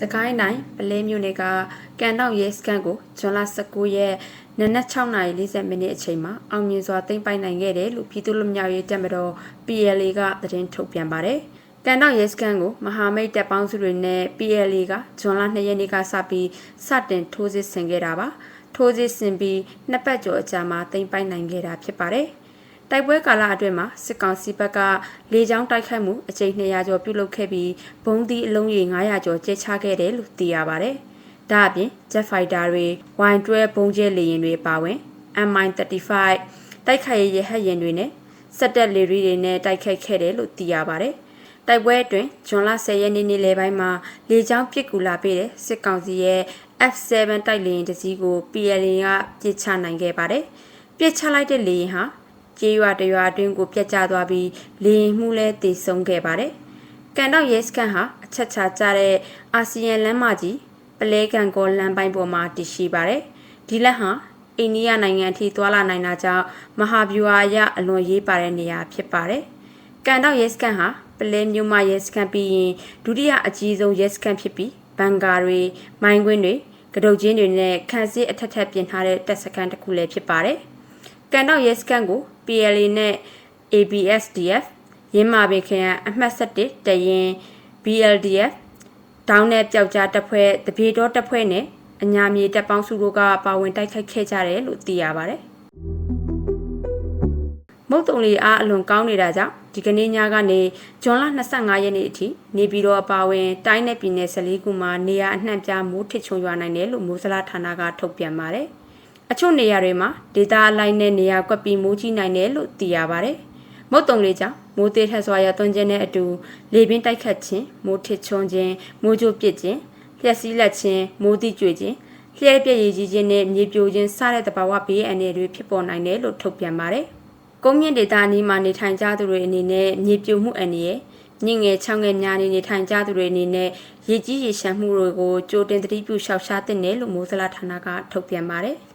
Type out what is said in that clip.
စကိုင်းတိုင်းပလဲမြို့နယ်ကကန်တောက်ရဲစခန်းကိုဇွန်လ19ရက်နနက်6:40မိနစ်အချိန်မှာအောင်မြင်စွာသိမ်းပိုက်နိုင်ခဲ့တယ်လို့ပြည်သူ့လူမျိုးရေးတပ်မတော် PLA ကသတင်းထုတ်ပြန်ပါတယ်။ကန်တောက်ရဲစခန်းကိုမဟာမိတ်တပ်ပေါင်းစုတွေနဲ့ PLA ကဇွန်လ2ရက်နေ့ကစပြီးစတင်ထိုးစစ်ဆင်ခဲ့တာပါ။ထိုးစစ်ဆင်ပြီးနှစ်ပတ်ကျော်အကြာမှာသိမ်းပိုက်နိုင်ခဲ့တာဖြစ်ပါတယ်။ တိုက်ပွဲကာလအတွင်းမှာစစ်ကောင်စီဘက်ကလေကြောင်းတိုက်ခိုက်မှုအကြိမ်200ကျော်ပြုလုပ်ခဲ့ပြီးဘုံသီးအလုံးရေ900ကျော်ကျဲချခဲ့တယ်လို့သိရပါဗျ။ဒါအပြင် Jet Fighter တွေ Y12 ဘုံကျဲလေယာဉ်တွေပါဝင် MI35 တိုက်ခိုက်ရေးရဟတ်ယာဉ်တွေနဲ့စက်တက်လေရီတွေနဲ့တိုက်ခိုက်ခဲ့တယ်လို့သိရပါဗျ။တိုက်ပွဲအတွင်းဇွန်လ10ရက်နေ့နေ့လယ်ပိုင်းမှာလေကြောင်းပစ်ကူလာပေးတဲ့စစ်ကောင်စီရဲ့ F7 တိုက်လေယာဉ်တစ်စီးကို PLA ကပစ်ချနိုင်ခဲ့ပါတယ်။ပစ်ချလိုက်တဲ့လေယာဉ်ဟာ ကျေးရွာတရွာအတွင်းကိုပြက်ကျသွားပြီးလေရင်မှုလဲတည်ဆုံခဲ့ပါတယ်။ကန်တော့ရဲစခန်းဟာအချက်ချာကျတဲ့အာဆီယံလမ်းမကြီးပလဲကန်ကောလမ်းပိုင်းပေါ်မှာတည်ရှိပါတယ်။ဒီလက်ဟာအိန္ဒိယနိုင်ငံအထိသွာလာနိုင်တာကြောင့်မဟာဗျူဟာအရအလွန်ရေးပါတဲ့နေရာဖြစ်ပါတယ်။ကန်တော့ရဲစခန်းဟာပလဲမြို့မရဲစခန်းပြီးရင်ဒုတိယအကြီးဆုံးရဲစခန်းဖြစ်ပြီးဘန်ကာတွေမိုင်းကွင်းတွေကတုတ်ချင်းတွေနဲ့ခန့်စစ်အထက်ထက်ပြင်ထားတဲ့တပ်စခန်းတစ်ခုလည်းဖြစ်ပါတယ်။ကန်တော့ရဲစခန်းကို PLA နဲ့ ABSDF ရင်းမာပင်ခရိုင်အမှတ်7တရင် BLDF တောင်းနဲ့ပျောက်ကြားတပ်ဖွဲ့တပြေတော်တပ်ဖွဲ့နဲ့အညာမြေတပ်ပေါင်းစုတို့ကပါဝင်တိုက်ခိုက်ခဲ့ကြတယ်လို့သိရပါတယ်။မုတ်တုံလီအားအလွန်ကောင်းနေတာကြောင့်ဒီကနေ့ညကနေဇွန်လ25ရက်နေ့အထိနေပြည်တော်အပါဝင်တိုင်းနယ်ပြည်နယ်14ခုမှာနေရာအနှံ့ပြားမိုးထစ်ချုံရွာနိုင်တယ်လို့မိုးစလားဌာနကထုတ်ပြန်ပါတယ်။ အချို့နေရာတွေမှာဒေတာအလိုက်နဲ့နေရာကွက်ပြီးမိုးကြီးနိုင်တယ်လို့သိရပါတယ်။မုတ်တုံလေးကြောင့်မိုးသေးထက်စွာရသွန်းခြင်းနဲ့အတူလေပင်တိုက်ခတ်ခြင်းမိုးထစ်ချုံခြင်းမိုးကြိုးပစ်ခြင်းလျှက်စီးလက်ခြင်းမိုးတိကျွေခြင်းလျှဲပြည့်ရည်ကြီးခြင်းနဲ့မြေပြိုခြင်းစတဲ့တဘာဝဘေးအန္တရာယ်တွေဖြစ်ပေါ်နိုင်တယ်လို့ထုတ်ပြန်ပါတယ်။ကုန်းမြင့်ဒေတာနီးမှာနေထိုင်ကြသူတွေအနေနဲ့မြေပြိုမှုအန္တရာယ်ညင်ငယ်ချောင်းငယ်များနေနေထိုင်ကြသူတွေအနေနဲ့ရေကြီးရေရှမ်းမှုတွေကိုကြိုတင်သတိပြုရှောက်ရှားတဲ့နယ်လို့မိုးစလာဌာနကထုတ်ပြန်ပါတယ်။